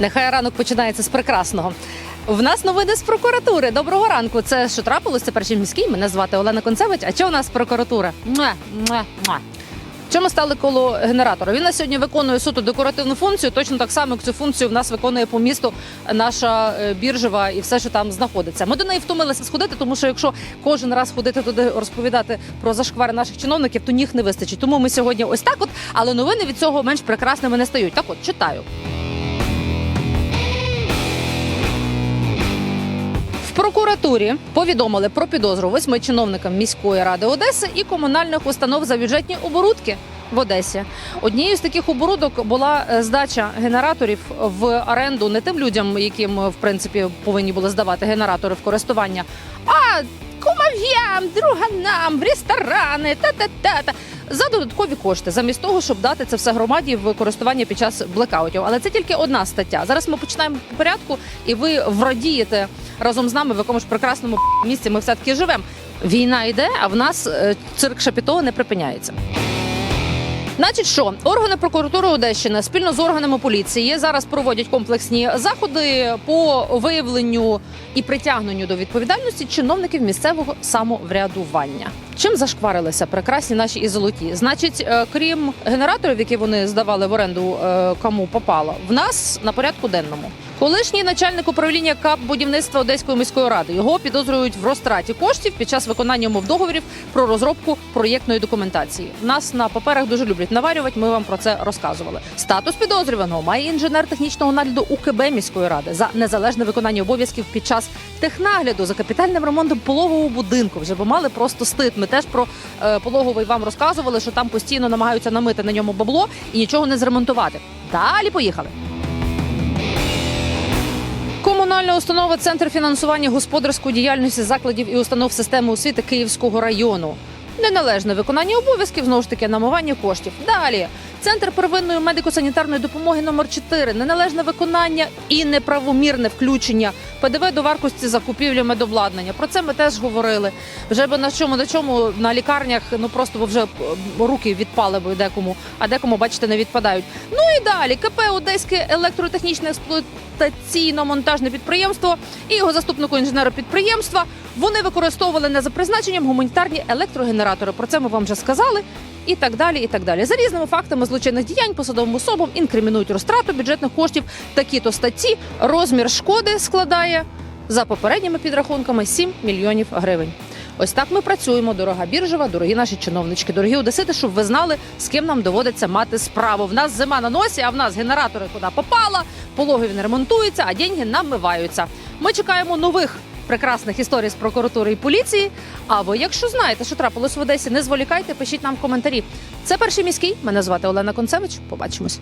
Нехай ранок починається з прекрасного. В нас новини з прокуратури. Доброго ранку. Це що трапилось? Це перший міський. Мене звати Олена Концевич. А що у нас прокуратура? Муа, муа, муа. Чому стали коло генератора? Він на сьогодні виконує суто декоративну функцію. Точно так само, як цю функцію в нас виконує по місту наша е, біржева і все, що там знаходиться. Ми до неї втомилися сходити, тому що якщо кожен раз ходити туди розповідати про зашквари наших чиновників, то ніг не вистачить. Тому ми сьогодні ось так. От, але новини від цього менш прекрасними не стають. Так, от читаю. Прокуратурі повідомили про підозру восьми чиновникам міської ради Одеси і комунальних установ за бюджетні оборудки в Одесі. Однією з таких оборудок була е, здача генераторів в оренду не тим людям, яким е, в принципі повинні були здавати генератори в користування, а кумов'ям, друганам, в ресторани, та-та-та-та. За додаткові кошти, замість того, щоб дати це все громаді в користування під час блекаутів. Але це тільки одна стаття. Зараз ми починаємо по порядку, і ви врадієте разом з нами, в якому ж прекрасному місці ми все таки живемо. Війна йде, а в нас е, цирк Шапіто не припиняється. Значить, що органи прокуратури Одещини спільно з органами поліції зараз проводять комплексні заходи по виявленню і притягненню до відповідальності чиновників місцевого самоврядування. Чим зашкварилися прекрасні наші і золоті? Значить, е, крім генераторів, які вони здавали в оренду е, кому попало, в нас на порядку денному. Колишній начальник управління КАП будівництва Одеської міської ради його підозрюють в розтраті коштів під час виконання умов договорів про розробку проєктної документації. Нас на паперах дуже люблять наварювати. Ми вам про це розказували. Статус підозрюваного має інженер технічного нагляду УКБ міської ради за незалежне виконання обов'язків під час технагляду за капітальним ремонтом пологового будинку. Вже би мали просто стид. Ми теж про е, пологовий вам розказували, що там постійно намагаються намити на ньому бабло і нічого не зремонтувати. Далі поїхали. Комунальна установа Центр фінансування господарської діяльності закладів і установ системи освіти Київського району. Неналежне виконання обов'язків знову ж таки намивання коштів. Далі центр первинної медико-санітарної допомоги номер 4 неналежне виконання і неправомірне включення ПДВ до вартості закупівлі медобладнання. Про це ми теж говорили. Вже би на чому на чому на лікарнях ну просто вже е, руки відпали би декому, а декому, бачите, не відпадають. Ну і далі КП Одеське електротехнічне експлуатаційно-монтажне підприємство і його заступнику інженера підприємства. Вони використовували не за призначенням гуманітарні електрогенератори. Про це ми вам вже сказали. І так далі, і так далі. За різними фактами злочинних діянь посадовим особам інкримінують розтрату бюджетних коштів. Такі-то статті розмір шкоди складає за попередніми підрахунками 7 мільйонів гривень. Ось так ми працюємо. Дорога біржева, дорогі наші чиновнички, дорогі одесити, щоб ви знали, з ким нам доводиться мати справу. В нас зима на носі, а в нас генератори куди попала, пологи не ремонтуються, а деньги намиваються. Ми чекаємо нових прекрасних історій з прокуратури і поліції. А ви, якщо знаєте, що трапилось в Одесі, не зволікайте, пишіть нам в коментарі. Це перший міський. Мене звати Олена Концевич. Побачимось.